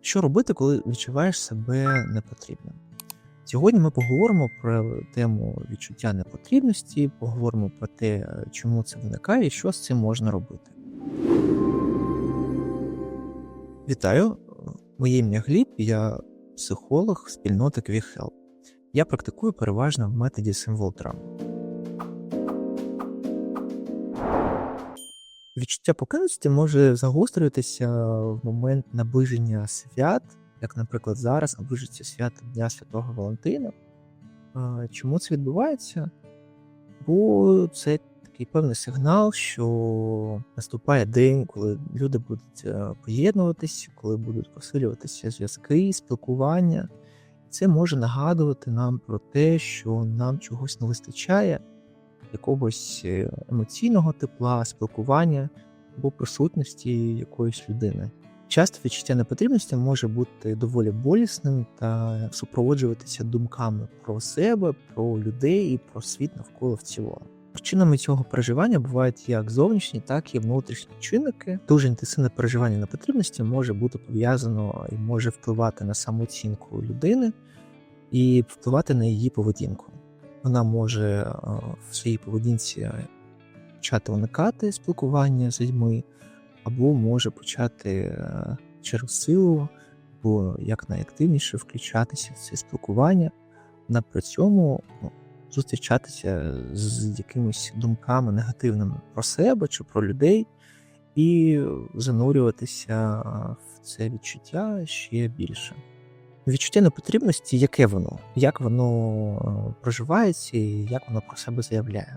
Що робити, коли відчуваєш себе непотрібним? Сьогодні ми поговоримо про тему відчуття непотрібності, поговоримо про те, чому це виникає і що з цим можна робити. Вітаю! Моє ім'я Гліб, я психолог спільноти QuickHelp. Я практикую переважно в методі символ драм. Відчуття покинутості може загострюватися в момент наближення свят, як, наприклад, зараз наближиться свято Дня Святого Валентина. Чому це відбувається? Бо це такий певний сигнал, що наступає день, коли люди будуть е, поєднуватися, коли будуть посилюватися зв'язки, спілкування. Це може нагадувати нам про те, що нам чогось не вистачає, якогось е, емоційного тепла, спілкування або присутності якоїсь людини. Часто відчуття непотрібності може бути доволі болісним та супроводжуватися думками про себе, про людей і про світ навколо в цілому. Причинами цього переживання бувають як зовнішні, так і внутрішні чинники. Дуже інтенсивне переживання непотрібності може бути пов'язано і може впливати на самооцінку людини і впливати на її поведінку. Вона може е, в своїй поведінці почати уникати спілкування з людьми, або може почати е, через силу, або як найактивніше включатися в це спілкування, вона при цьому ну, зустрічатися з якимись думками негативними про себе чи про людей, і занурюватися в це відчуття ще більше. Відчуття непотрібності, яке воно, як воно проживається і як воно про себе заявляє.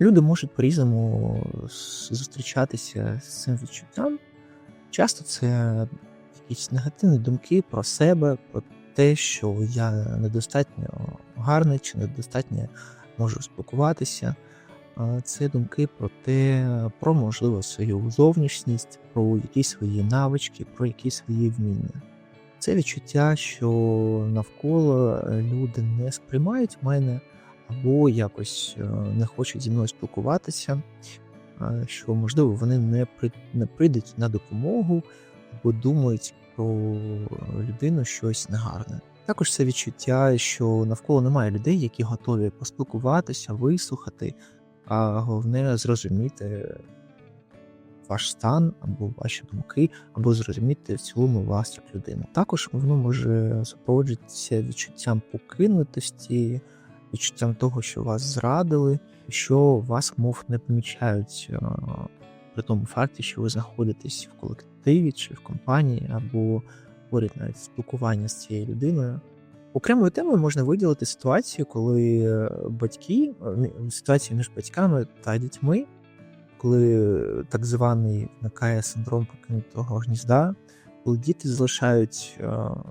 Люди можуть по-різному зустрічатися з цим відчуттям. Часто це якісь негативні думки про себе, про те, що я недостатньо гарний чи недостатньо можу спілкуватися. Це думки про те, про можливо свою зовнішність, про якісь свої навички, про якісь свої вміння. Це відчуття, що навколо люди не сприймають мене або якось не хочуть зі мною спілкуватися, що, можливо, вони не при, не прийдуть на допомогу або думають про людину щось негарне. Також це відчуття, що навколо немає людей, які готові поспілкуватися, вислухати, а головне зрозуміти ваш стан або ваші думки, або зрозуміти в цілому вас як людину. Також воно може супроводжуватися відчуттям покинутості, відчуттям того, що вас зрадили, що вас, мов не помічають при тому факті, що ви знаходитесь в колективі чи в компанії, або поряд навіть спілкування з цією людиною. Окремою темою можна виділити ситуацію, коли батьки, ситуацію між батьками та дітьми, коли так званий виникає синдром покинутого гнізда, коли діти залишають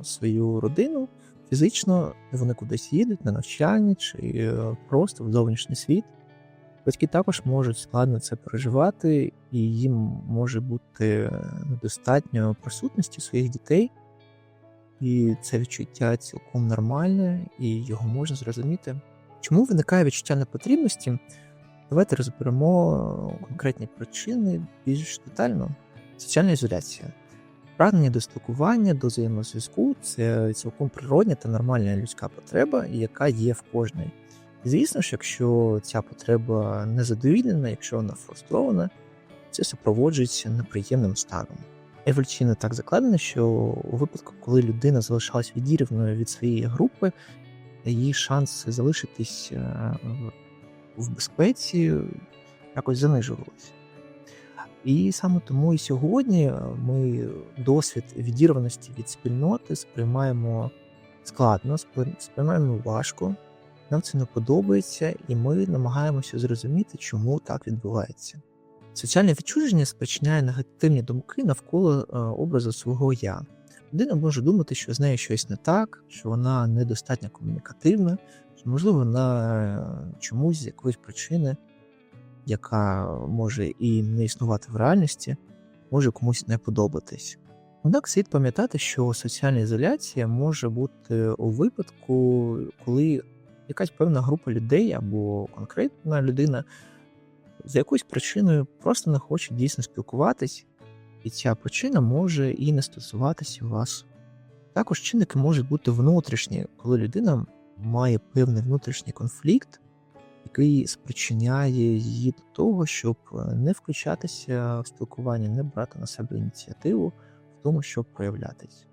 свою родину фізично, вони кудись їдуть на навчання чи просто в зовнішній світ. Батьки також можуть складно це переживати, і їм може бути недостатньо присутності своїх дітей, і це відчуття цілком нормальне, і його можна зрозуміти. Чому виникає відчуття непотрібності? Давайте розберемо конкретні причини більш детально. Соціальна ізоляція. Прагнення до спілкування, до взаємозв'язку це цілком природня та нормальна людська потреба, яка є в кожної. Звісно ж, якщо ця потреба не задовільнена, якщо вона фрустрована, це супроводжується неприємним станом. Еволюційно так закладено, що у випадку, коли людина залишалась відірваною від своєї групи, її шанси залишитись в безпеці якось занижувалися. І саме тому і сьогодні ми досвід відірваності від спільноти сприймаємо складно, сприймаємо важко. Нам це не подобається, і ми намагаємося зрозуміти, чому так відбувається. Соціальне відчуження спричиняє негативні думки навколо образу свого я. Людина може думати, що з нею щось не так, що вона недостатньо комунікативна, що, можливо, вона чомусь з якоїсь причини, яка може і не існувати в реальності, може комусь не подобатись. Однак слід пам'ятати, що соціальна ізоляція може бути у випадку, коли якась певна група людей або конкретна людина за якоюсь причиною просто не хоче дійсно спілкуватись, і ця причина може і не стосуватися вас. Також чинники можуть бути внутрішні, коли людина має певний внутрішній конфлікт, який спричиняє її до того, щоб не включатися в спілкування, не брати на себе ініціативу в тому, щоб проявлятись.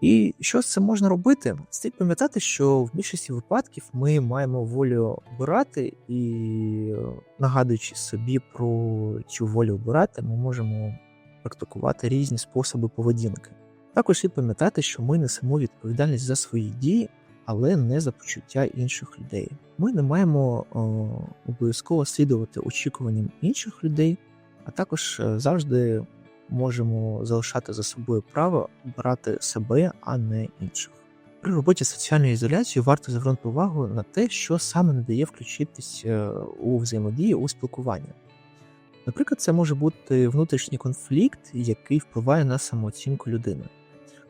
І що з цим можна робити? Слід пам'ятати, що в більшості випадків ми маємо волю обирати, і нагадуючи собі про цю волю обирати, ми можемо практикувати різні способи поведінки. Також слід пам'ятати, що ми несемо відповідальність за свої дії, але не за почуття інших людей. Ми не маємо о, обов'язково слідувати очікуванням інших людей, а також е, завжди можемо залишати за собою право обирати себе, а не інших. При роботі з соціальною ізоляцією варто звернути увагу на те, що саме не дає включитися у взаємодію у спілкування. Наприклад, це може бути внутрішній конфлікт, який впливає на самооцінку людини.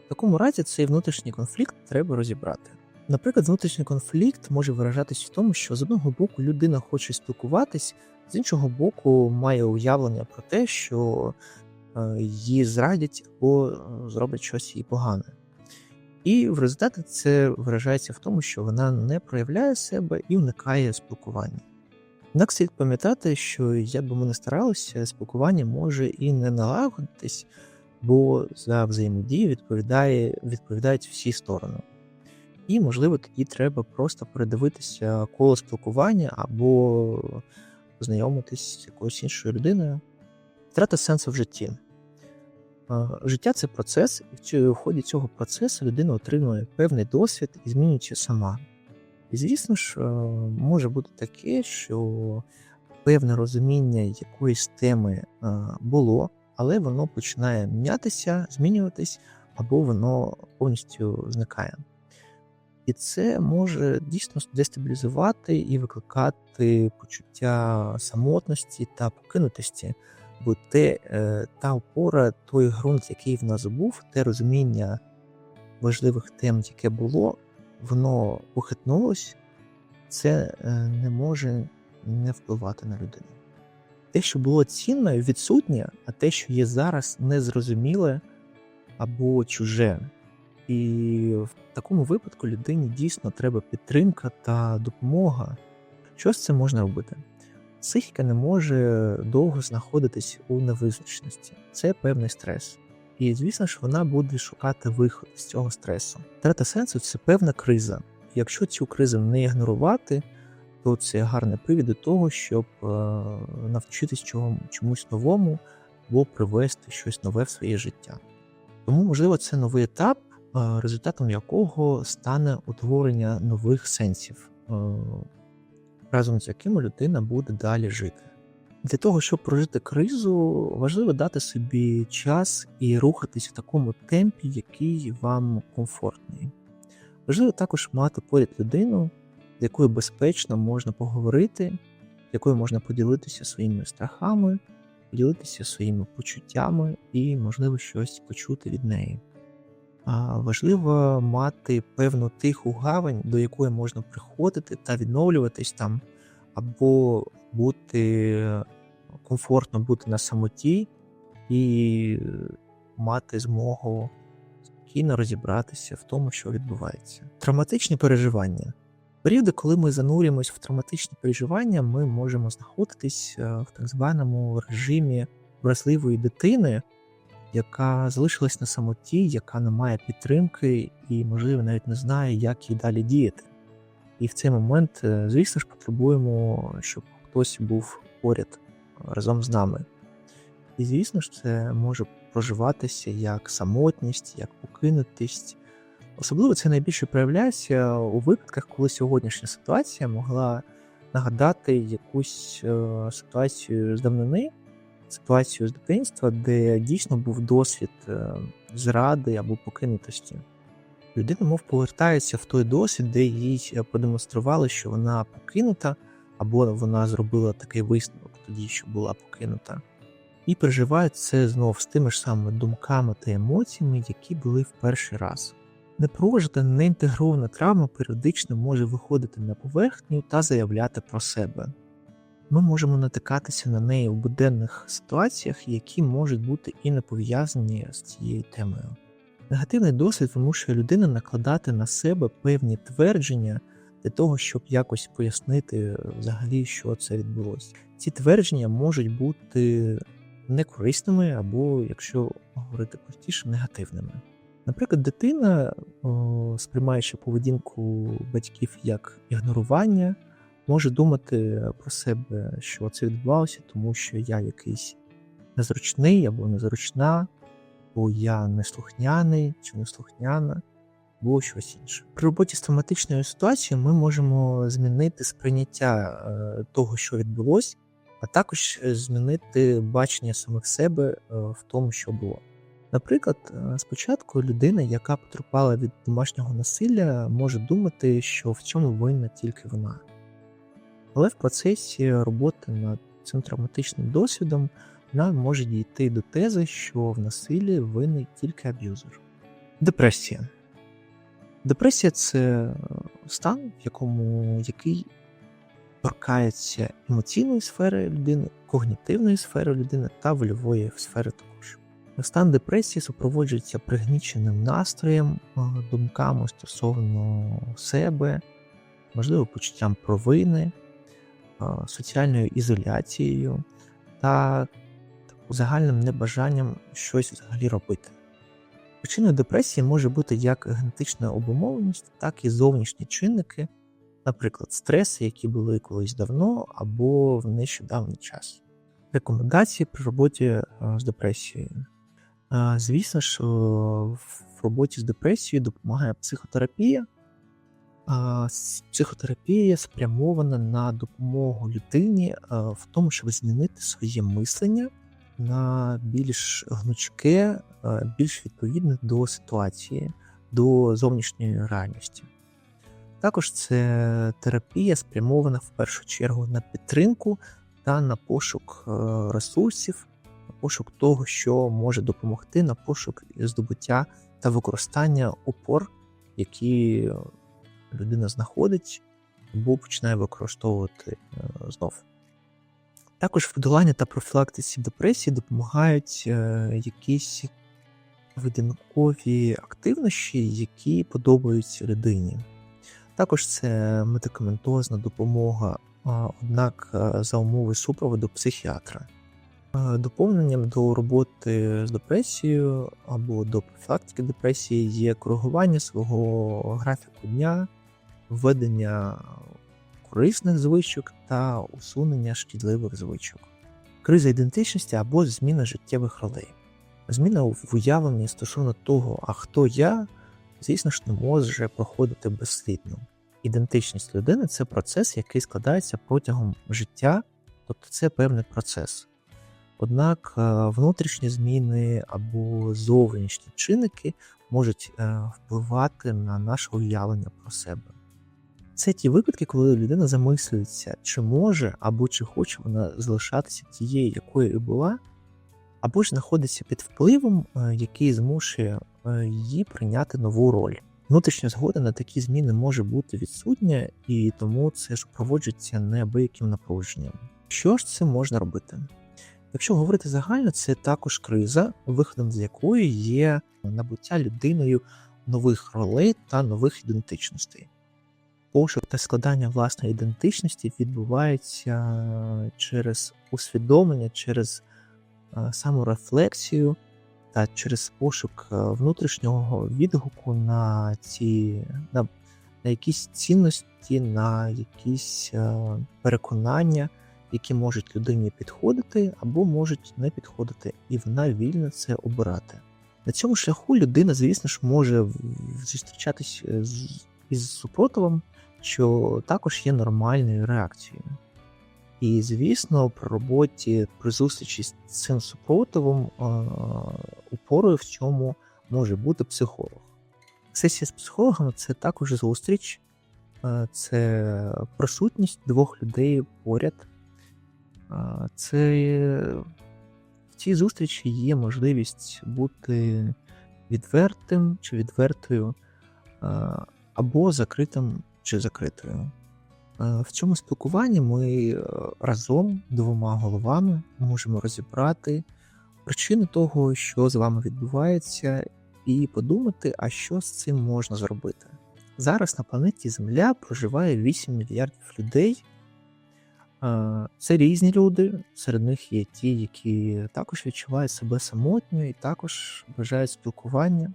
В такому разі цей внутрішній конфлікт треба розібрати. Наприклад, внутрішній конфлікт може виражатись в тому, що з одного боку людина хоче спілкуватись, з іншого боку, має уявлення про те, що е, її зрадять або е, зроблять щось їй погане. І в результаті це виражається в тому, що вона не проявляє себе і уникає спілкування. Однак слід пам'ятати, що як би ми не старалися, спілкування може і не налагодитись, бо за взаємодію відповідає, відповідають всі сторони. І, можливо, тоді треба просто передивитися коло спілкування або познайомитись з якоюсь іншою людиною. Втрата сенсу в житті. Життя це процес, і в ході цього процесу людина отримує певний досвід і змінюється сама. І, звісно ж, може бути таке, що певне розуміння якоїсь теми було, але воно починає мінятися, змінюватись, або воно повністю зникає. І це може дійсно дестабілізувати і викликати почуття самотності та покинутості, бо те, е, та опора, той ґрунт, який в нас був, те розуміння важливих тем, яке було, воно похитнулось, це е, не може не впливати на людину. Те, що було цінною, відсутнє, а те, що є зараз, незрозуміле або чуже. І в такому випадку людині дійсно треба підтримка та допомога. Що з цим можна робити? Психіка не може довго знаходитись у невизначеності. Це певний стрес. І, звісно ж, вона буде шукати виход з цього стресу. Трата сенсу це певна криза. Якщо цю кризу не ігнорувати, то це гарний привід до того, щоб е, навчитись чомусь новому або привести щось нове в своє життя. Тому, можливо, це новий етап, е, результатом якого стане утворення нових сенсів, е, разом з якими людина буде далі жити. Для того, щоб прожити кризу, важливо дати собі час і рухатись в такому темпі, який вам комфортний. Важливо також мати поряд людину, з якою безпечно можна поговорити, з якою можна поділитися своїми страхами, поділитися своїми почуттями і, можливо, щось почути від неї. Важливо мати певну тиху гавань, до якої можна приходити та відновлюватись там, або бути комфортно бути на самоті і мати змогу спокійно розібратися в тому, що відбувається. Травматичні переживання. Періоди, коли ми занурюємось в травматичні переживання, ми можемо знаходитись в так званому режимі вразливої дитини, яка залишилась на самоті, яка не має підтримки і, можливо, навіть не знає, як їй далі діяти. І в цей момент, е, звісно ж, потребуємо, щоб хтось був поряд разом з нами. І, звісно ж, це може проживатися як самотність, як покинутість. Особливо це найбільше проявляється у випадках, коли сьогоднішня ситуація могла нагадати якусь е, ситуацію з давнини, ситуацію з дитинства, де дійсно був досвід е, зради або покинутості. Людина, мов повертається в той досвід, де їй продемонстрували, що вона покинута, або вона зробила такий висновок тоді, що була покинута, і переживає це знов з тими ж самими думками та емоціями, які були в перший раз. Непрожита, неінтегрована травма періодично може виходити на поверхню та заявляти про себе. Ми можемо натикатися на неї в буденних ситуаціях, які можуть бути і не пов'язані з цією темою. Негативний досвід вимушує людину накладати на себе певні твердження для того, щоб якось пояснити взагалі, що це відбулося. Ці твердження можуть бути некорисними або, якщо говорити простіше, негативними. Наприклад, дитина, сприймаючи поведінку батьків як ігнорування, може думати про себе, що це відбувалося, тому що я якийсь незручний або незручна, бо я неслухняний чи неслухняна, або щось інше. При роботі з травматичною ситуацією ми можемо змінити сприйняття е, того, що відбулося, а також змінити бачення самих себе е, в тому, що було. Наприклад, е, спочатку людина, яка потерпала від домашнього насилля, може думати, що в цьому винна тільки вона. Але в процесі роботи над цим травматичним досвідом вона може дійти до тези, що в насиллі винний тільки аб'юзер. Депресія. Депресія це стан, в якому який торкається емоційної сфери людини, когнітивної сфери людини та вольової сфери також. Стан депресії супроводжується пригніченим настроєм, е, думками стосовно себе, можливо, почуттям провини, е, соціальною ізоляцією та загальним небажанням щось взагалі робити. Причиною депресії може бути як генетична обумовленість, так і зовнішні чинники, наприклад, стреси, які були колись давно або в нещодавній час. Рекомендації при роботі е, з депресією. Звісно ж, в роботі з депресією допомагає психотерапія. Психотерапія спрямована на допомогу людині в тому, щоб змінити своє мислення на більш гнучке, більш відповідне до ситуації, до зовнішньої реальності. Також це терапія спрямована в першу чергу на підтримку та на пошук ресурсів на пошук того, що може допомогти на пошук здобуття та використання опор, які людина знаходить або починає використовувати е, знов. Також в подоланні та профілактиці депресії допомагають е, якісь видинкові активності, які подобаються людині. Також це медикаментозна допомога, однак е, за умови супроводу психіатра. Доповненням до роботи з депресією або до профілактики депресії є коригування свого графіку дня, введення корисних звичок та усунення шкідливих звичок, криза ідентичності або зміна життєвих ролей. Зміна в уявленні стосовно того, а хто я, звісно ж, не може проходити безслідно. Ідентичність людини це процес, який складається протягом життя, тобто це певний процес. Однак е, внутрішні зміни або зовнішні чинники можуть е, впливати на наше уявлення про себе. Це ті випадки, коли людина замислюється, чи може або чи хоче вона залишатися тією, якою і була, або ж знаходиться під впливом, е, який змушує її прийняти нову роль. Внутрішня згода на такі зміни може бути відсутня, і тому це супроводжується неабияким напруженням. Що ж це можна робити? Якщо говорити загально, це також криза, виходом з якої є набуття людиною нових ролей та нових ідентичностей. Пошук та складання власної ідентичності відбувається через усвідомлення, через е, саморефлексію та через пошук е, внутрішнього відгуку на ці на, на якісь цінності, на якісь е, переконання які можуть людині підходити або можуть не підходити, і вона вільно це обирати. На цьому шляху людина, звісно ж, може зустрічатись е, із супротивом, що також є нормальною реакцією. І, звісно, при роботі при зустрічі з цим супротивом упорою в цьому може бути психолог. Сесія з психологом це також зустріч, це присутність двох людей поряд, це в цій зустрічі є можливість бути відвертим чи відвертою, або закритим чи закритою. Е, В цьому спілкуванні ми е, разом двома головами можемо розібрати причини того, що з вами відбувається, і подумати, а що з цим можна зробити. Зараз на планеті Земля проживає 8 мільярдів людей. Е, Це різні люди. Серед них є ті, які також відчувають себе самотньо і також бажають спілкування.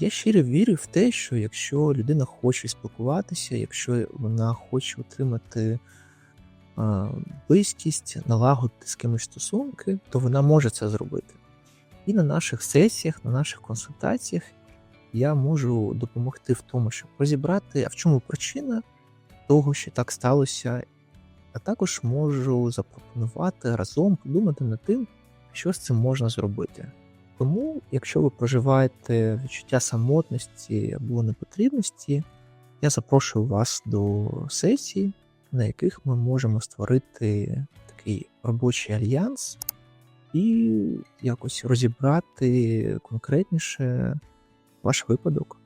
Я щиро вірю в те, що якщо людина хоче спілкуватися, якщо вона хоче отримати близькість, налагодити з кимось стосунки, то вона може це зробити. І на наших сесіях, на наших консультаціях я можу допомогти в тому, щоб розібрати, а в чому причина того, що так сталося, а також можу запропонувати разом подумати над тим, що з цим можна зробити. Тому, якщо ви проживаєте відчуття самотності або непотрібності, я запрошую вас до сесій, на яких ми можемо створити такий робочий альянс і якось розібрати конкретніше ваш випадок.